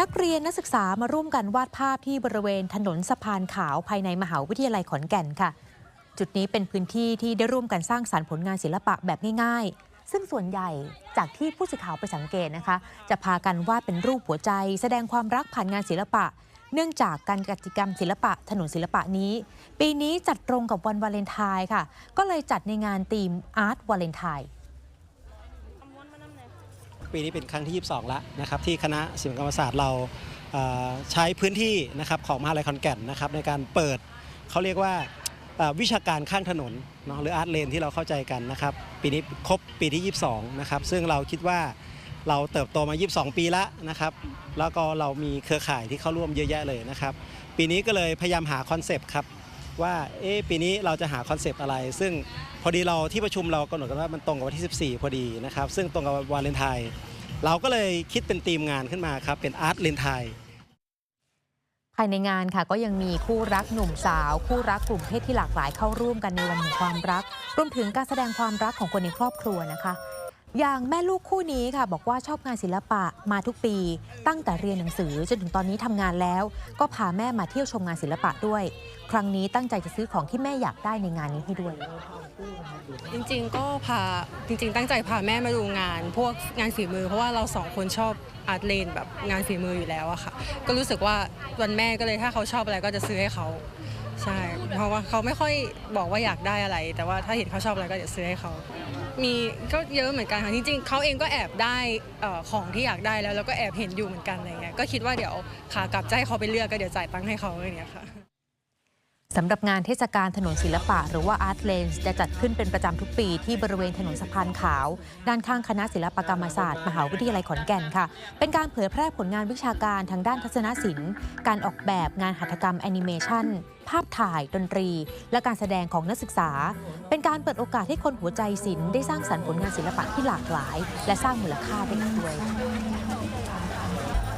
นักเรียนนักศึกษามาร่วมกันวาดภาพที่บริเวณถนนสะพานขาวภายในมหาวิทยาลัยขอนแก่นค่ะ จุดนี้เป็นพื้นที่ที่ได้ร่วมกันสร้างสรรค์ผลงานศิลปะแบบง่าย ๆ ซึ่งส่วนใหญ่จากที่ผู้สื่อข่าวไปสังเกตนะคะ จะพากันวาดเป็นรูปหัวใจ แสดงความรักผ่านงานศิลปะ เนื่องจากการกิจกรรมศิลปะถนนศิลปะนี้ ปีนี้จัดตรงกับวันวาเลนไทน์ค่ะ ก็เลยจัดในงานธีมอาร์ตวาเลนไทน์ ปีนี้เป็นครั้งที่ 22 แล้วนะครับที่คณะศิลปกรรมศาสตร์เราใช้พื้นที่นะครับของมหาลัยขอนแก่นนะครับในการเปิดเขาเรียกว่าวิชาการข้างถนนเนาะหรืออาร์ตเลนที่เราเข้าใจกันนะครับปีนี้ครบปีที่ 22 นะครับซึ่งเราคิดว่าเราเติบโตมา 22 ปีแล้วนะครับแล้วก็เรามีเครือข่ายที่เข้าร่วมเยอะแยะเลยนะครับปีนี้ก็เลยพยายามหาคอนเซปต์ครับ ว่าเอ๊ปีนี้เราจะหาคอนเซปต์อะไร ซึ่งพอดีเราที่ประชุมเรากำหนดกันว่ามันตรงกับวันที่ 14 พอดีนะครับ ซึ่งตรงกับวันวาเลนไทน์เราก็เลยคิดเป็นธีมงานขึ้นมาครับ เป็นอาร์ตเลนไทยภายในงานค่ะก็ยังมีคู่รักหนุ่มสาว คู่รักกลุ่มเพศที่หลากหลายเข้าร่วมกันในวันแห่งความรัก รวมถึงการแสดงความรักของคนในครอบครัวนะคะ อย่างแม่ลูกคู่นี้ค่ะ บอกว่าชอบงานศิลปะมาทุกปี ตั้งแต่เรียนหนังสือจนถึงตอนนี้ทำงานแล้ว ก็พาแม่มาเที่ยวชมงานศิลปะด้วย ครั้งนี้ตั้งใจจะซื้อของที่แม่อยากได้ในงานนี้ให้ด้วย จริงๆ ก็พาจริง ๆ ตั้งใจพาแม่มาดูงาน พวกงานฝีมือเพราะว่าเราสองคนชอบอาร์ตเลนแบบงานฝีมืออยู่แล้วอะค่ะ ก็รู้สึกว่าวันแม่ก็เลยถ้าเขาชอบอะไรก็จะซื้อให้เขา ใช่ เพราะว่าเขาไม่ค่อยบอกว่าอยากได้อะไร แต่ว่าถ้าเห็นเขาชอบอะไรก็จะซื้อให้เขา มีก็เยอะเหมือนกันค่ะจริงๆเขาเองก็แอบได้เอ่อของที่อยากได้แล้วแล้วก็แอบเห็นอยู่เหมือนกันอะไรเงี้ยก็คิดว่าเดี๋ยวขากลับจะให้เขาไปเลือกก็เดี๋ยวจ่ายตังค์ให้เขาอะไรเงี้ยค่ะ สำหรับงานเทศกาลถนนศิลปะ หรือว่า Art Lanes จะจัดขึ้นเป็นประจำทุกปีที่บริเวณถนนสะพานขาว ด้านข้างคณะศิลปกรรมศาสตร์ มหาวิทยาลัยขอนแก่นค่ะ เป็นการเผยแพร่ผลงานวิชาการทางด้านทัศนศิลป์ การออกแบบงานหัตถกรรมแอนิเมชันภาพถ่าย ดนตรี และการแสดงของนักศึกษา เป็นการเปิดโอกาสให้คนหัวใจศิลป์ได้สร้างสรรค์ผลงานศิลปะที่หลากหลาย และสร้างมูลค่าได้อีกด้วย